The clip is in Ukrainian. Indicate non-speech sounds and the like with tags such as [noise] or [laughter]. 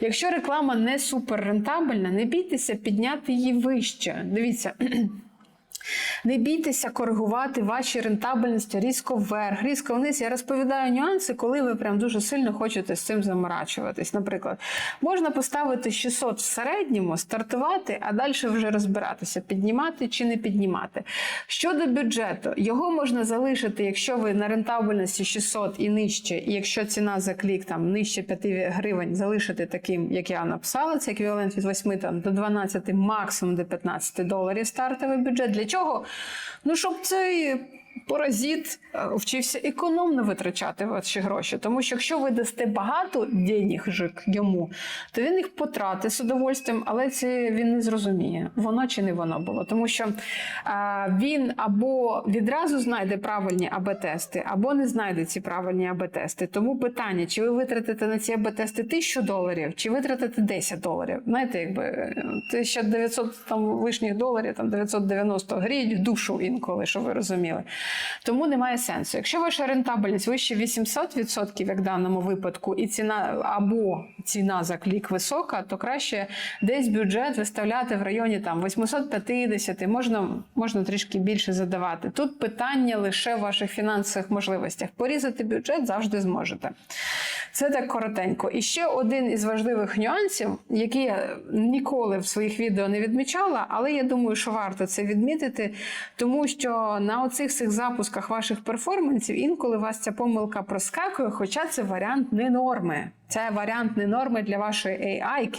Якщо реклама не суперрентабельна, не бійтеся підняти її вище. Дивіться. [clears throat] Не бійтеся коригувати ваші рентабельності різко вверх, різко вниз. Я розповідаю нюанси, коли ви прям дуже сильно хочете з цим заморачуватись. Наприклад, можна поставити 600 в середньому, стартувати, а далі вже розбиратися, піднімати чи не піднімати. Щодо бюджету, його можна залишити, якщо ви на рентабельності 600 і нижче, і якщо ціна за клік там нижче 5 гривень, залишити таким, як я написала, це еквівалент від 8 там, до 12, максимум до 15 доларів стартовий бюджет. Для чого? Ну, щоб цей паразит е, вчився економно витрачати ваші гроші. Тому що якщо ви дасте багато денежок йому, то він їх потратить з удовольствием, але це він не зрозуміє, воно чи не воно було. Тому що а, він або відразу знайде правильні АБ-тести, або не знайде ці правильні АБ-тести. Тому питання, чи ви витратите на ці АБ-тести 1000 доларів, чи витратите 10 доларів. Знаєте, якби е, 1900 там лишніх доларів, там 990 гривень в душу інколи, щоб ви розуміли. Тому немає сенсу. Якщо ваша рентабельність вище 800%, як в даному випадку, і ціна або ціна за клік висока, то краще десь бюджет виставляти в районі там 850, можна, можна трішки більше задавати. Тут питання лише в ваших фінансових можливостях. Порізати бюджет завжди зможете. Це так коротенько. І ще один із важливих нюансів, який я ніколи в своїх відео не відмічала, але я думаю, що варто це відмітити, тому що на оцих всіх запусках ваших перформансів інколи вас ця помилка проскакує, хоча це варіант не норми. Це варіант не норми для вашої AI,